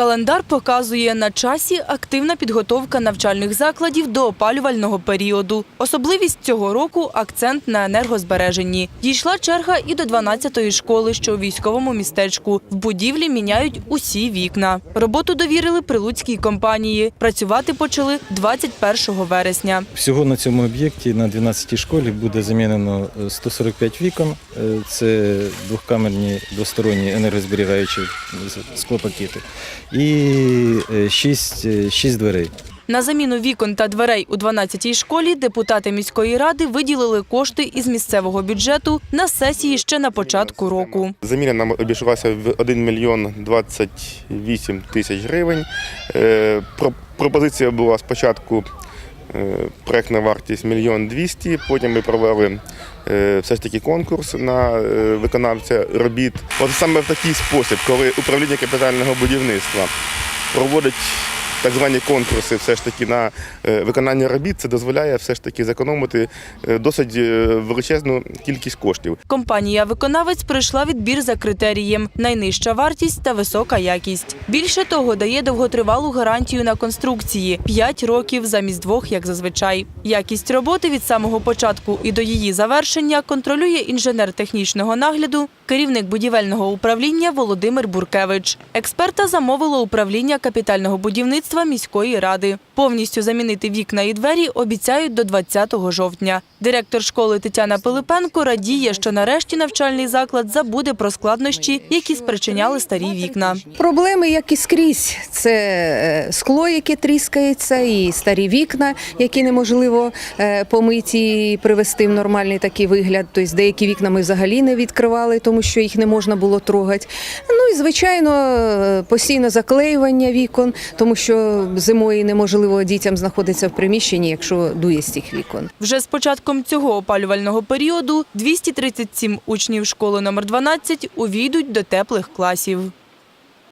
Календар показує на часі активна підготовка навчальних закладів до опалювального періоду. Особливість цього року акцент на енергозбереженні. Дійшла черга і до 12-ї школи, що у військовому містечку. В будівлі міняють усі вікна. Роботу довірили прилуцькій компанії. Працювати почали 21 вересня. Всього на цьому об'єкті на 12-й школі буде замінено е, 145 вікон. Е, Це двохкамерні двосторонні енергозберігаючі склопакети. І 6, 6 дверей. На заміну вікон та дверей у 12-й школі депутати міської ради виділили кошти із місцевого бюджету на сесії ще на початку року. Заміна нам обійшлася в 1 мільйон 28 тисяч гривень. Е, про- Пропозиція була спочатку е, проектна вартість мільйон 200, потім ми провели е, все ж таки конкурс на е, виконавця робіт. От саме в такий спосіб, коли управління капітального будівництва проводить так звані конкурси все ж таки на е, виконання робіт, це дозволяє все ж таки зекономити е, досить е, величезну кількість коштів. Компанія-виконавець пройшла відбір за критерієм найнижча вартість та висока якість. Більше того, дає довготривалу гарантію на конструкції 5 років замість двох, як зазвичай. Якість роботи від самого початку і до її завершення контролює інженер технічного нагляду, керівник будівельного управління Володимир Буркевич. Експерта замовило управління капітального будівництва міської ради. Повністю замінити вікна і двері обіцяють до 20 жовтня. Директор школи Тетяна Пилипенко радіє, що нарешті навчальний заклад забуде про складнощі, які спричиняли старі вікна. Проблеми, як і скрізь, це е, скло, яке тріскається, і старі вікна, які неможливо е, помиті і привести в нормальний такий вигляд. Тобто деякі вікна ми взагалі не відкривали, тому що їх не можна було трогати. І звичайно, постійне заклеювання вікон, тому що зимою неможливо дітям знаходитися в приміщенні, якщо дує з цих вікон. Вже з початком цього опалювального періоду 237 учнів школи номер 12 увійдуть до теплих класів.